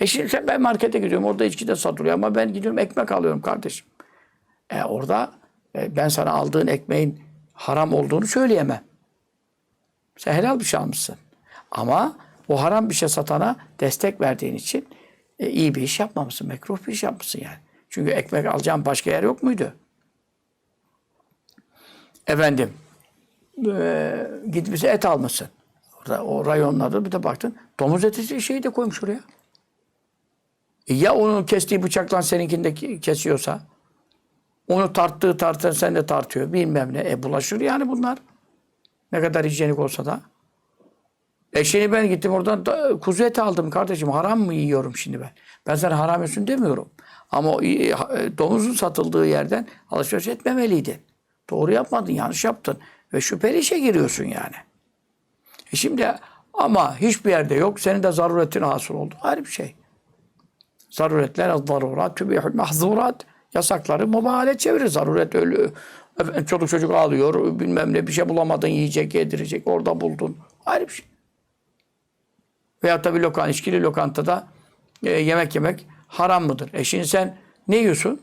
E şimdi sen ben markete gidiyorum orada içki de satılıyor ama ben gidiyorum ekmek alıyorum kardeşim. E orada e, ben sana aldığın ekmeğin haram olduğunu söyleyemem. Sen helal bir şey almışsın. Ama o haram bir şey satana destek verdiğin için e, iyi bir iş yapmamışsın. Mekruh bir iş yapmışsın yani. Çünkü ekmek alacağın başka yer yok muydu? Efendim e, gitmiş et almışsın. Orada, o rayonun adı bir de baktın. Domuz eti şeyi de koymuş oraya. E ya onun kestiği bıçakla seninkini de ke- kesiyorsa? Onu tarttığı tartın sen de tartıyor. Bilmem ne. E bulaşır yani bunlar. Ne kadar hijyenik olsa da. E şimdi ben gittim oradan da, kuzu eti aldım kardeşim. Haram mı yiyorum şimdi ben? Ben sana haram yiyorsun demiyorum. Ama e, e, domuzun satıldığı yerden alışveriş etmemeliydin. Doğru yapmadın, yanlış yaptın. Ve şüpheli işe giriyorsun yani. E şimdi ama hiçbir yerde yok. Senin de zaruretin hasıl oldu. Ayrı bir şey. Zaruretler zarurat tübihül mahzurat. Yasakları mubahale çevirir. Zaruret ölü. Çoluk çocuk ağlıyor. Bilmem ne bir şey bulamadın yiyecek, yedirecek. Orada buldun. Ayrı bir şey. Veyahut da bir lokan, içkili lokantada e, yemek yemek haram mıdır? E şimdi sen ne yiyorsun?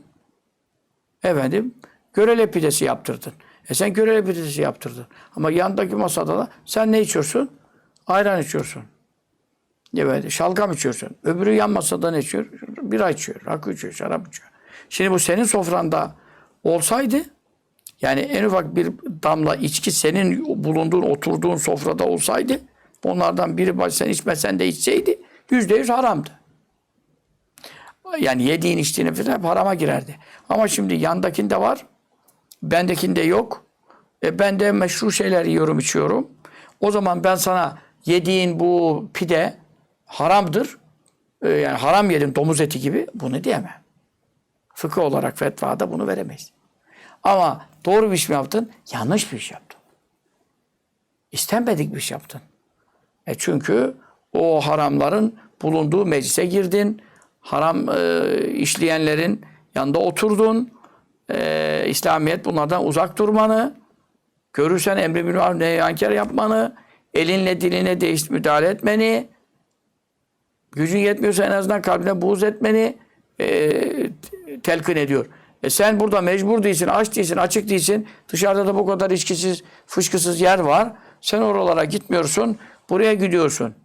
Efendim görele pidesi yaptırdın. E sen görele pidesi yaptırdın. Ama yandaki masada da sen ne içiyorsun? Ayran içiyorsun. Evet, şalgam içiyorsun. Öbürü yan masada ne içiyor? Bira içiyor, rakı içiyor, şarap içiyor. Şimdi bu senin sofranda olsaydı, yani en ufak bir damla içki senin bulunduğun, oturduğun sofrada olsaydı, onlardan biri baş- sen içmesen de içseydi, yüzde yüz haramdı. Yani yediğin içtiğin falan hep harama girerdi. Ama şimdi yandakinde var, bendekinde yok. E ben de meşru şeyler yiyorum, içiyorum. O zaman ben sana yediğin bu pide haramdır. E, yani haram yedin domuz eti gibi bunu diyemem. Fıkıh olarak fetvada bunu veremeyiz. Ama doğru bir iş mi yaptın? Yanlış bir iş yaptın. İstenmedik bir iş yaptın. E çünkü o haramların bulunduğu meclise girdin. Haram e, işleyenlerin yanında oturdun. E, İslamiyet bunlardan uzak durmanı, görürsen emri bil maruf nehy yapmanı, elinle diline değiş müdahale etmeni, gücün yetmiyorsa en azından kalbine buğz etmeni e, telkin ediyor. E sen burada mecbur değilsin, aç değilsin, açık değilsin. Dışarıda da bu kadar içkisiz, fışkısız yer var. Sen oralara gitmiyorsun, buraya gidiyorsun.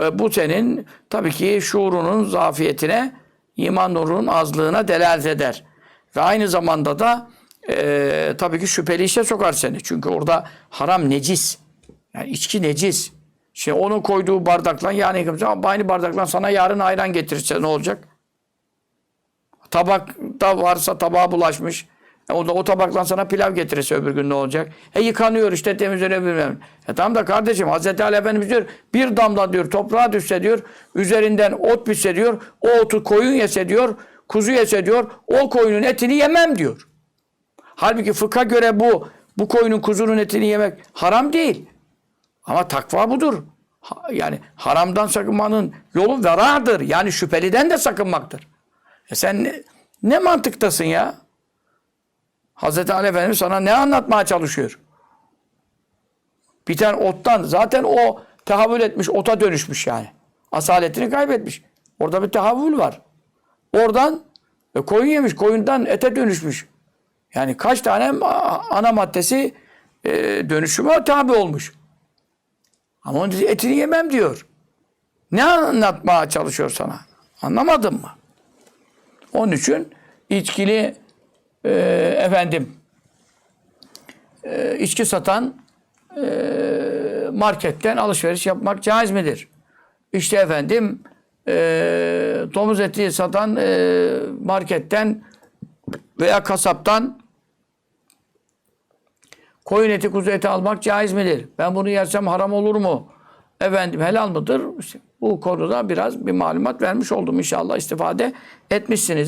E, bu senin tabii ki şuurunun zafiyetine, iman nurunun azlığına delalet eder. Ve aynı zamanda da e, tabii ki şüpheli işe sokar seni. Çünkü orada haram necis. Yani içki necis. Şimdi onun koyduğu bardakla yani aynı bardakla sana yarın ayran getirirse ne olacak? Tabakta varsa tabağa bulaşmış. E o da o tabakla sana pilav getirirse öbür gün ne olacak? E yıkanıyor işte temizleniyor bilmem. E tamam da kardeşim Hazreti Ali Efendimiz diyor bir damla diyor toprağa düşse diyor üzerinden ot bitse diyor o otu koyun yese diyor kuzu yese diyor o koyunun etini yemem diyor. Halbuki fıkha göre bu bu koyunun kuzunun etini yemek haram değil. Ama takva budur. Yani haramdan sakınmanın yolu veradır. Yani şüpheliden de sakınmaktır. E sen ne, ne mantıktasın ya? Hazreti Ali Efendimiz sana ne anlatmaya çalışıyor? Bir tane ottan zaten o tehavül etmiş, ota dönüşmüş yani. Asaletini kaybetmiş. Orada bir tehavül var. Oradan e, koyun yemiş, koyundan ete dönüşmüş. Yani kaç tane ana maddesi e, dönüşüme tabi olmuş. Ama onun etini yemem diyor. Ne anlatmaya çalışıyor sana? Anlamadın mı? Onun için içkili e, efendim e, içki satan e, marketten alışveriş yapmak caiz midir? İşte efendim e, domuz eti satan e, marketten veya kasaptan koyun eti, kuzu eti almak caiz midir? Ben bunu yersem haram olur mu? Efendim helal mıdır? Bu konuda biraz bir malumat vermiş oldum inşallah istifade etmişsinizdir.